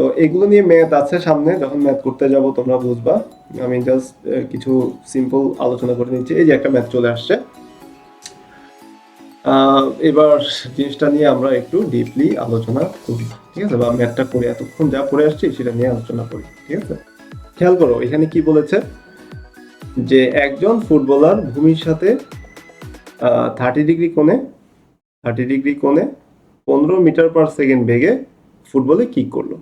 তো এগুলো নিয়ে ম্যাথ আছে সামনে, যখন ম্যাথ করতে যাব তোমরা বুঝবা। আমি জাস্ট কিছু সিম্পল আলোচনা করে নিচ্ছি। এই যে একটা ম্যাথ চলে আসছে। এবার জিনিসটা নিয়ে আমরা একটু ডিপলি আলোচনা করি, ঠিক আছে? বা ম্যাথটা করে এতক্ষণ যা পড়ে আসছি, সেটা নিয়ে আলোচনা করি, ঠিক আছে? খেয়াল করো, এখানে কি বলেছে? যে একজন ফুটবলার ভূমির সাথে থার্টি ডিগ্রি কোণে থার্টি ডিগ্রি কোণে পনেরো মিটার পার সেকেন্ড বেগে ফুটবলে কিক করল।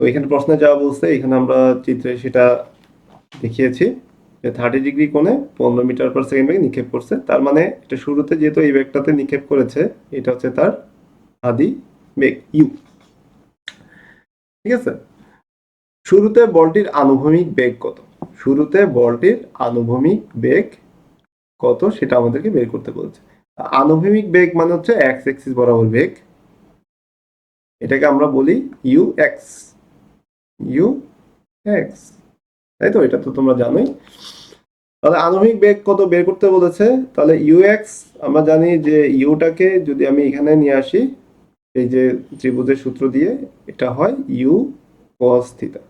তো এখানে প্রশ্নে যা বলছে, এখানে আমরা চিত্রে সেটা দেখিয়েছি যে থার্টি ডিগ্রি কোণে পনেরো মিটার পার সেকেন্ড বেগে নিক্ষেপ করছে। তার মানে এটা শুরুতে যেহেতু এই বেগটাতে নিক্ষেপ করেছে, এটা হচ্ছে তার আদি বেগ ইউ ঠিক আছে? শুরুতে বলটির আনুভূমিক বেগ কত? শুরুতে বলটির আনুভূমিক বেগ কত সেটা আমাদেরকে বের করতে বলছে। আনুভূমিক বেগ মানে হচ্ছে এক্স এক্সিস বরাবর বেগ। এটাকে আমরা বলি ইউ এক্স ইউ এক্স তাই তো? এটা তো তোমরা জানোই। তাহলে আনুভূমিক বেগ কত বের করতে বলেছে? তাহলে ইউ এক্স আমরা জানি যে ইউটাকে যদি আমি এখানে নিয়ে আসি, এই যে ত্রিভুজের সূত্র দিয়ে, এটা হয় ইউ কস থিটা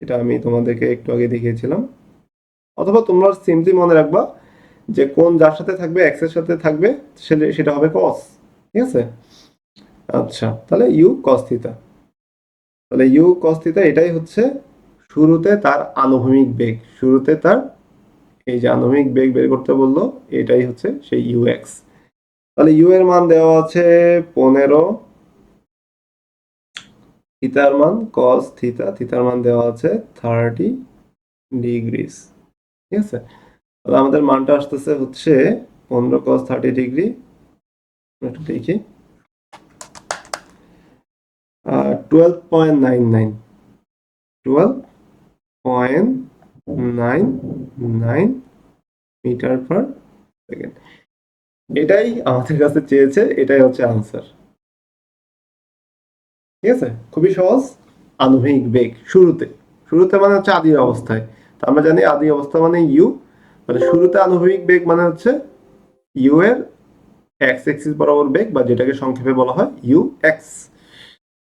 এটা আমি তোমাদেরকে একটু আগে দেখিয়েছিলাম। অথবা তোমরা সিম্পলি মনে রাখবা যে কোন যার সাথে থাকবে এক্সের সাথে থাকবে, সেটা- হবে কস ঠিক আছে? আচ্ছা তাহলে ইউ কস থিটা তাহলে ইউ কস থিটা এটাই হচ্ছে শুরুতে তার আনুভূমিক বেগ। শুরুতে তার এই যে আনুভূমিক বেগ বের করতে বলল, এটাই হচ্ছে সেই ইউ এক্স তাহলে ইউ এর মান দেওয়া আছে পনেরো থিতার মান কস থিতা থিতার মান দেওয়া আছে থার্টি ডিগ্রিস ঠিক আছে? তাহলে আমাদের মানটা আসতেছে হচ্ছে পনেরো কস থার্টি ডিগ্রি একটু দেখি। Twelve point nine nine twelve point nine nine metre per second এটাই আমাদের কাছে চেয়েছে, এটাই হচ্ছে আনসার ঠিক আছে? খুবই সহজ আনুভূমিক বেগ, শুরুতে। শুরুতে মানে হচ্ছে আদি অবস্থায়। তো আমরা জানি আদি অবস্থা মানে ইউ মানে শুরুতে আনুভূমিক বেগ মানে হচ্ছে ইউ এর এক্স এক্সিস বরাবর বেগ, বা যেটাকে সংক্ষেপে বলা হয় ইউ এক্স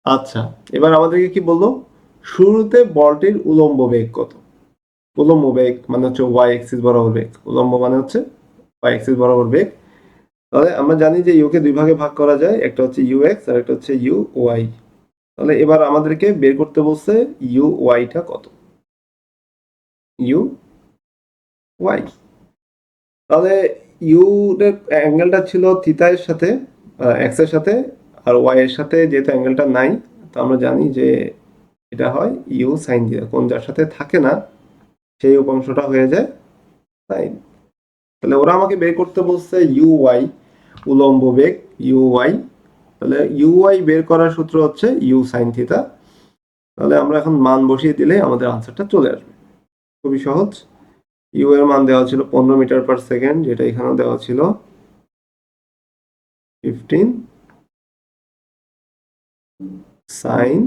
আচ্ছা এবার আমাদেরকে কি বলল? শুরুতে বলটির উলম্ব বেগ কত? উলম্ব বেগ মানে হচ্ছে ওয়াই এক্সিস বরাবর বেগ। উলম্ব মানে হচ্ছে ওয়াই এক্সিস বরাবর বেগ। তাহলে আমরা জানি যে ইউকে দুই ভাগে ভাগ করা যায়, একটা হচ্ছে ইউ এক্স আর একটা হচ্ছে ইউ ওয়াই তাহলে এবার আমাদেরকে বের করতে বলছে ইউ ওয়াইটা কত? ইউ ওয়াই তাহলে ইউ অ্যাঙ্গেলটা ছিল থিতা এর সাথে এক্সের সাথে আর ওয়াই এর সাথে যেহেতু অ্যাঙ্গেলটা নাই, তো আমরা জানি যে এটা হয় ইউ সাইন থিটা কোন যার সাথে থাকে না, সেই উপাংশটা হয়ে যায় সাইন তাহলে ওরা আমাকে বের করতে বলছে ইউ ওয়াই উলম্ব বেগ ইউ ওয়াই তাহলে ইউ ওয়াই বের করার সূত্র হচ্ছে ইউ সাইন থিটা তাহলে আমরা এখন মান বসিয়ে দিলে আমাদের আনসারটা চলে আসবে। খুবই সহজ। ইউ এর মান দেওয়া ছিল পনেরো মিটার পার সেকেন্ড যেটা এখানেও দেওয়া ছিল ফিফটিন সাইন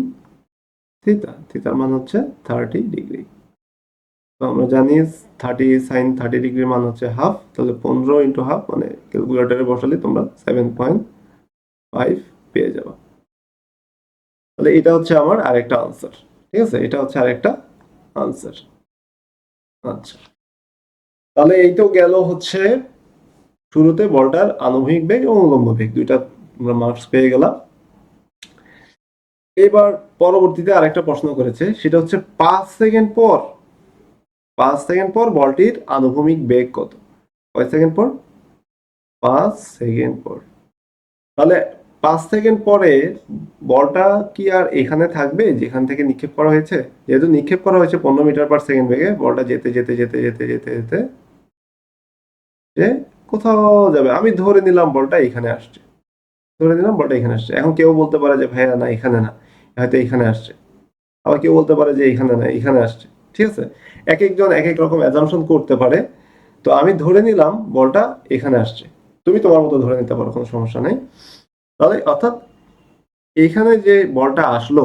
থিতা থিতার মান হচ্ছে থার্টি ডিগ্রি। তো আমরা জানি থার্টি সাইন থার্টি ডিগ্রির মান হচ্ছে হাফ, তাহলে পনেরো ইন্টু হাফ মানে ক্যালকুলেটারে বসালে তোমরা সেভেন পয়েন্ট ফাইভ পেয়ে যাবা। তাহলে এটা হচ্ছে আমার আরেকটা আনসার, ঠিক আছে? এটা হচ্ছে আরেকটা আনসার। আচ্ছা। তাহলে এই তো গেল হচ্ছে শুরুতে বলটার আনুভূমিক বেগ এবং উলম্ব বেগ, দুইটা তোমরা মার্কস পেয়ে গেলাম। এবার পরবর্তীতে আরেকটা প্রশ্ন করেছে, সেটা হচ্ছে পাঁচ সেকেন্ড পর, পাঁচ সেকেন্ড পর বলটির আনুভূমিক বেগ কত? কয় সেকেন্ড পর? পাঁচ সেকেন্ড পর। তাহলে পাঁচ সেকেন্ড পরে বলটা কি আর এখানে থাকবে, যেখান থেকে নিক্ষেপ করা হয়েছে? যেহেতু নিক্ষেপ করা হয়েছে পনেরো মিটার পার সেকেন্ড বেগে, বলটা যেতে যেতে যেতে যেতে যেতে যেতে, যে কোথাও যাবে। আমি ধরে নিলাম বলটা এখানে আসছে। ধরে নিলাম বলটা এখানে আসছে। এখন কেউ বলতে পারে যে ভাইয়া না, এখানে না। হয়তো এখানে আসছে। আবার কেউ বলতে পারে যে এখানে না, এখানে আসছে। ঠিক আছে? এক একজন এক এক রকম অ্যাজামশন করতে পারে। তো আমি ধরে নিলাম বলটা এখানে আসছে। তুমি তোমার মতো ধরে নিতে পারো, কোনো সমস্যা নেই। তাহলে অর্থাৎ এইখানে যে বলটা আসলো,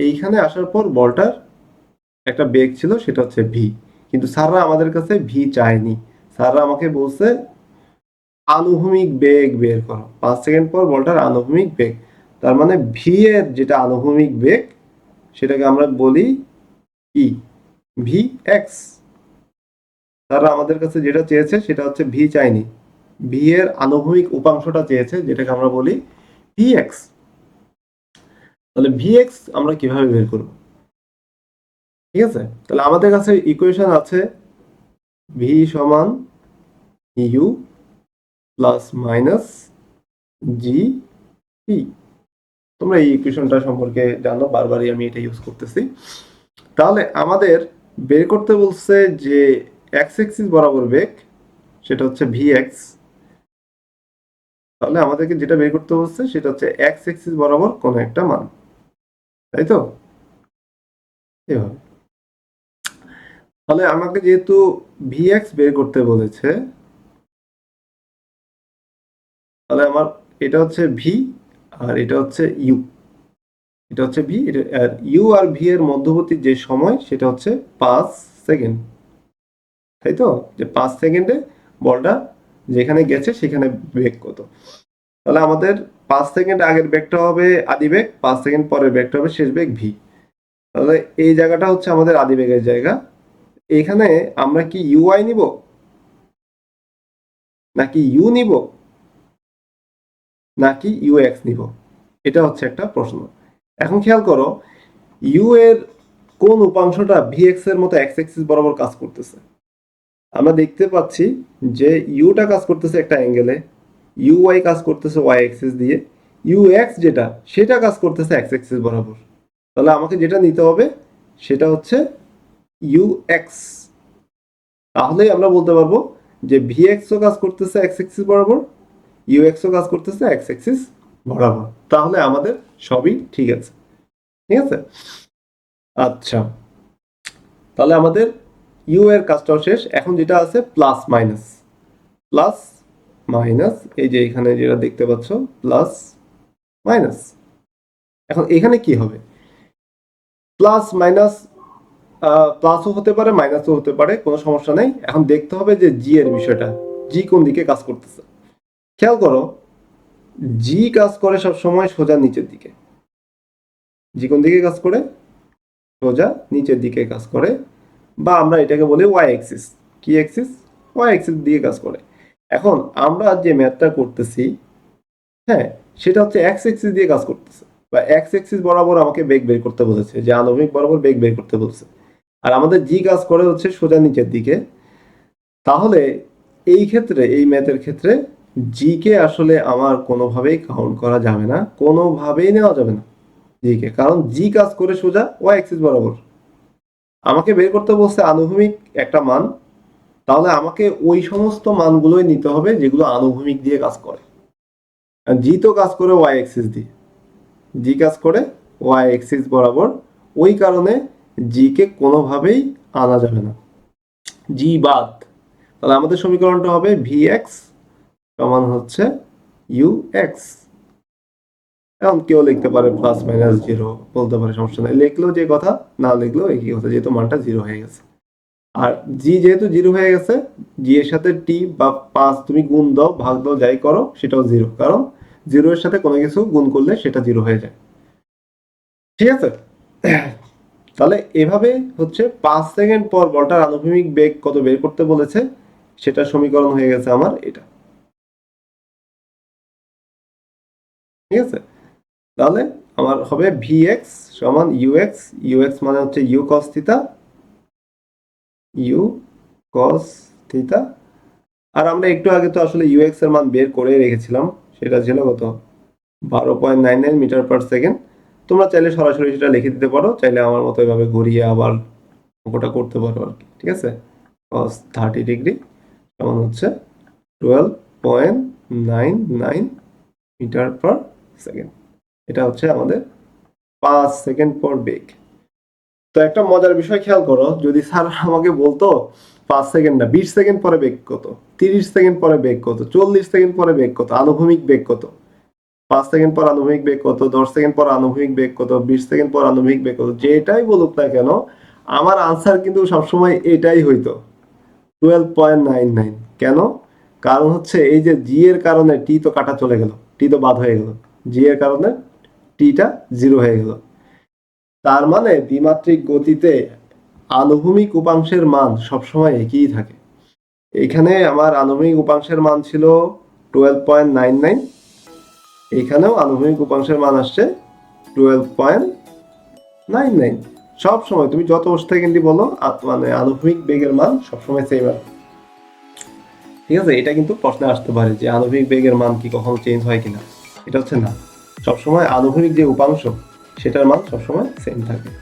এইখানে আসার পর বলটার একটা বেগ ছিল, সেটা হচ্ছে ভি কিন্তু স্যাররা আমাদের কাছে ভি চায়নি। স্যাররা আমাকে বলছে, আনুভূমিক বেগ বের করো। পাঁচ সেকেন্ড পর বলটার আনুভূমিক বেগ। তার মানে ভি এর যেটা আনুভূমিক বেগ, সেটাকে আমরা বলি কি ভি এক্স তারা আমাদের কাছে যেটা চেয়েছে, সেটা হচ্ছে ভি চাইনি। ভি এর আনুভূমিক উপাংশটা চেয়েছে, যেটাকে আমরা বলি ভি এক্স তাহলে ভি এক্স আমরা কীভাবে বের করব? ঠিক আছে? তাহলে আমাদের কাছে ইকুয়েশন আছে ভি সমান U plus minus G P তোমরা এই ইকুয়েশনটা সম্পর্কে জানো, বারবারই আমি এটা ইউজ করতেছি। তাহলে আমাদের বের করতে বলছে যে এক্স এক্সিস বরাবর বেগ, সেটা হচ্ছে ভি এক্স তাহলে আমাদেরকে যেটা বের করতে বলছে, সেটা হচ্ছে এক্স এক্সিস বরাবর কোনো একটা মান। তাই তো? এভাবে। তাহলে আমাকে যেহেতু ভি এক্স বের করতে বলেছে, তাহলে আমার এটা হচ্ছে ভি আর এটা হচ্ছে ইউ। এটা হচ্ছে ভি আর ইউ আর ভি এর মধ্যবর্তী যে সময়, সেটা হচ্ছে পাঁচ সেকেন্ড। তাই তো? যে পাঁচ সেকেন্ডে বলটা যেখানে গেছে, সেখানে বেগ কত? তাহলে আমাদের পাঁচ সেকেন্ড আগের বেগটা হবে আদি বেগ, পাঁচ সেকেন্ড পরের বেগটা হবে শেষ বেগ ভি। তাহলে এই জায়গাটা হচ্ছে আমাদের আদি বেগের জায়গা। এখানে আমরা কি ইউআই নিব? নাকি ইউ নিব? নাকি ইউএক্স নিব? এটা হচ্ছে একটা প্রশ্ন। এখন খেয়াল করো ইউ এর কোন উপাংশটা ভিএক্স এর মতো এক্স এক্সিস বরাবর কাজ করতেছে। আমরা দেখতে পাচ্ছি যে ইউটা কাজ করতেছে একটা অ্যাঙ্গেলে ইউ ওয়াই কাজ করতেছে ওয়াই এক্সিস দিয়ে ইউ এক্স যেটা, সেটা কাজ করতেছে এক্স এক্সিস বরাবর। তাহলে আমাকে যেটা নিতে হবে, সেটা হচ্ছে ইউ এক্স তাহলেই আমরা বলতে পারব যে ভিএক্সও কাজ করতেছে এক্স এক্সিস বরাবর ইউএক্সও কাজ করতেছে এক্স এক্সিস বরাবর। তাহলে আমাদের সবই ঠিক আছে। ঠিক আছে? আচ্ছা। তাহলে আমাদের ইউ এর কাজটাও শেষ। এখন যেটা আছে প্লাস মাইনাস প্লাস মাইনাস এই যে এখানে যেটা দেখতে পাচ্ছ প্লাস মাইনাস এখন এখানে কি হবে? প্লাস মাইনাস প্লাসও হতে পারে মাইনাসও হতে পারে, কোনো সমস্যা নেই। এখন দেখতে হবে যে জি এর বিষয়টা জি কোন দিকে কাজ করতেছে। খেয়াল করো জি কাজ করে সব সময় সোজা নিচের দিকে। জি কোন দিকে কাজ করে? সোজা নিচের দিকে কাজ করে। বা আমরা এটাকে বলি ওয়াই এক্সিস কি এক্সিস ওয়াই এক্সিস দিয়ে কাজ করে। এখন আমরা যে ম্যাথটা করতেছি হ্যাঁ সেটা হচ্ছে এক্স এক্সিস দিয়ে কাজ করতেছে। বা এক্স এক্সিস বরাবর আমাকে বেগ বের করতে বলেছে, যে আণবিক বরাবর বেগ বের করতে বলছে। আর আমাদের জি কাজ করে হচ্ছে সোজা নিচের দিকে। তাহলে এই ক্ষেত্রে, এই ম্যাথের ক্ষেত্রে জি কে আসলে আমার কোনোভাবেই কাউন্ট করা যাবে না, কোনোভাবেই নেওয়া যাবে না জি কে। কারণ জি কাজ করে সোজা ওয়াই অ্যাক্সিস বরাবর। আমাকে বের করতে বলছে আনুভূমিক একটা মান, তাহলে আমাকে ওই সমস্ত মানগুলোই নিতে হবে যেগুলো আনুভূমিক দিয়ে কাজ করে। জি তো কাজ করে ওয়াই অ্যাক্সিস দিয়ে। জি কাজ করে ওয়াই অ্যাক্সিস বরাবর। ওই কারণে জি কে কোনোভাবেই আনা যাবে না। জি বাদ। তাহলে আমাদের সমীকরণটা হবে ভি এক্স সমান হচ্ছে ইউ এক্স এখন কেউ লিখতে পারে প্লাস মাইনাস জিরো বলতে পারে সমস্যা নেই। লিখলেও যে কথা, না লিখলেও একই কথা, যেহেতু মানটা জিরো হয়ে গেছে। আর জি যেহেতু জিরো হয়ে গেছে জি এর সাথে টি বা পাঁচ তুমি গুণ দাও, ভাগ দাও, যাই করো, সেটাও জিরো কারণ জিরো এর সাথে কোনো কিছু গুণ করলে সেটা জিরো হয়ে যায়। ঠিক আছে? তাহলে এভাবে হচ্ছে পাঁচ সেকেন্ড পর বলটার আনুভূমিক বেগ কত বের করতে বলেছে, সেটা সমীকরণ হয়ে গেছে আমার এটা। ঠিক আছে? তাহলে আমার হবে ভি এক্স সমান ইউ এক্স ইউ এক্স মানে হচ্ছে ইউ কস থিতা ইউ কস থিতা আর আমরা একটু আগে তো আসলে ইউ এক্সের মান বের করে রেখেছিলাম, সেটা ছিল কত? বারো point nine nine metre per second. তোমরা চাইলে সরাসরি সেটা লিখে দিতে পারো, চাইলে আমার মতো এভাবে ঘুরিয়ে আবার অঙ্কটা করতে পারো আর কি, ঠিক আছে? কস থার্টি ডিগ্রি সমান হচ্ছে twelve point nine nine metre per second এটা হচ্ছে আমাদের পাঁচ সেকেন্ড পর বেগ তো একটা মজার বিষয় খেয়াল করো, যদি স্যার আমাকে বলতো পাঁচ সেকেন্ড না, বিশ সেকেন্ড পরে বেগ কত তিরিশ সেকেন্ড পরে বেগ কত চল্লিশ সেকেন্ড পরে বেগ কত আনুভূমিক বেগ কত পাঁচ সেকেন্ড পর আনুভূমিক বেগ কত দশ সেকেন্ড পর আনুভূমিক বেগ কত বিশ সেকেন্ড পর আনুভূমিক বেগ কত যেটাই বলুক না কেন, আমার আনসার কিন্তু সবসময় এটাই হইতো। টুয়েলভ পয়েন্ট নাইন নাইন কেন? কারণ হচ্ছে এই যে জি এর কারণে টি তো কাটা চলে গেল টি তো বাদ হয়ে গেল। জি এর কারণে টিটা জিরো হয়ে গেল। তার মানে দ্বিমাত্রিক গতিতে আনুভূমিক উপাংশের মান সবসময় একই থাকে। এখানে আমার আনুভূমিক উপাংশের মান ছিল টুয়েলভ পয়েন্ট নাইন নাইন এইখানেও আনুভূমিক উপাংশের মান আসছে টুয়েলভ পয়েন্ট নাইন নাইন সব সময় তুমি যত সেকেন্ডই বলো মানে আনুভূমিক বেগের মান সবসময় সেম আসবে ঠিক আছে? এটা কিন্তু প্রশ্নে আসতে পারে যে আনুভূমিক বেগের মান কি কখনো চেঞ্জ হয় কিনা। এটা হচ্ছে না। সবসময় আনুভূমিক যে উপাংশ সেটার মান সবসময় সেম থাকে।